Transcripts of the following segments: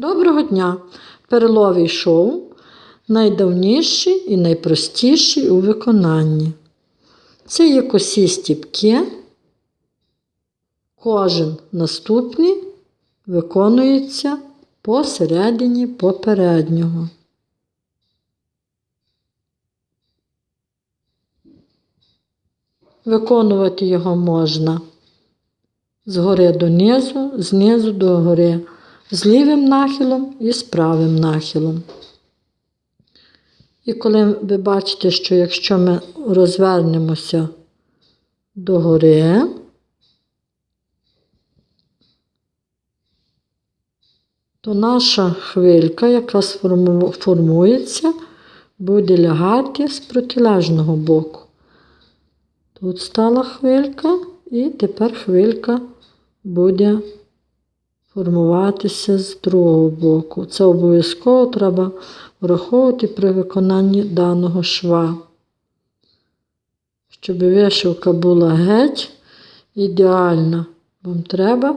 Доброго дня! Переловий шоу найдавніший і найпростіший у виконанні. Це є косі стіпки. Кожен наступний виконується посередині попереднього. Виконувати його можна згори донизу, знизу до гори, з лівим нахилом і з правим нахилом. І коли ви бачите, що якщо ми розвернемося до гори, то наша хвилька, яка формується, буде лягати з протилежного боку. Тут стала хвилька, і тепер хвилька буде формуватися з другого боку. Це обов'язково треба враховувати при виконанні даного шва. Щоб вишивка була геть ідеальна, вам треба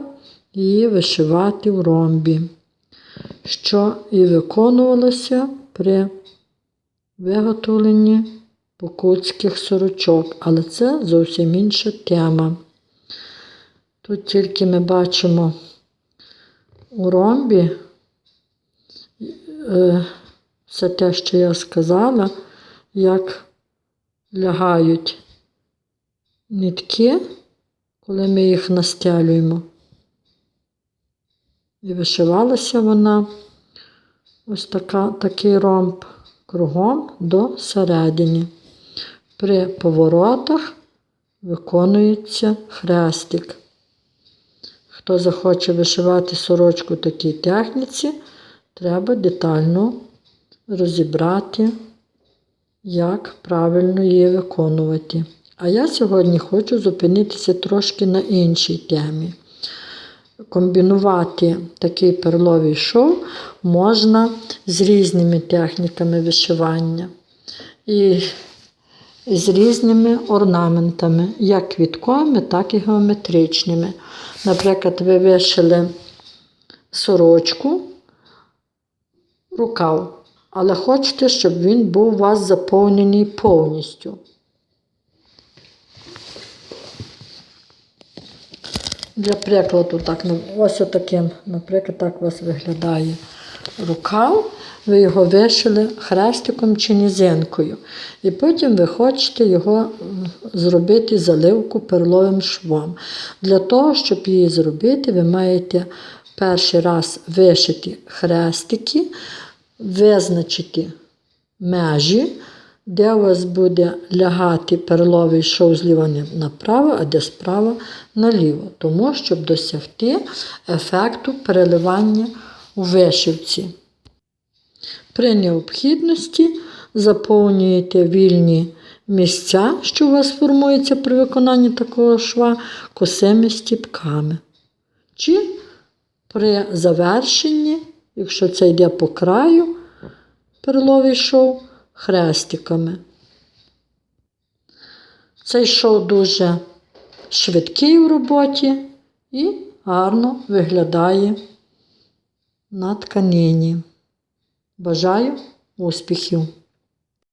її вишивати в ромбі, що і виконувалося при виготовленні покутських сорочок, але це зовсім інша тема. Тут тільки ми бачимо у ромбі все те, що я сказала, як лягають нитки, коли ми їх настелюємо. І вишивалася вона ось така, такий ромб кругом до середини. При поворотах виконується хрестик. Хто захоче вишивати сорочку в такій техніці, треба детально розібрати, як правильно її виконувати. А я сьогодні хочу зупинитися трошки на іншій темі. Комбінувати такий перловий шов можна з різними техніками вишивання і з різними орнаментами, як квітковими, так і геометричними. Наприклад, ви вишили сорочку, рукав, але хочете, щоб він був у вас заповнений повністю. Для прикладу, так, ну, ось отаким, наприклад, так у вас виглядає рукав, ви його вишили хрестиком чи нізинкою. І потім ви хочете його зробити заливку перловим швом. Для того, щоб її зробити, ви маєте перший раз вишити хрестики, визначити межі, де у вас буде лягати перловий шов зліва направо, а де справа наліво, тому щоб досягти ефекту переливання у вишивці. При необхідності заповнюєте вільні місця, що у вас формуються при виконанні такого шва, косими стіпками. Чи при завершенні, якщо це йде по краю, перловий шов, хрестиками. Цей шов дуже швидкий у роботі і гарно виглядає на тканині. Бажаю успіхів!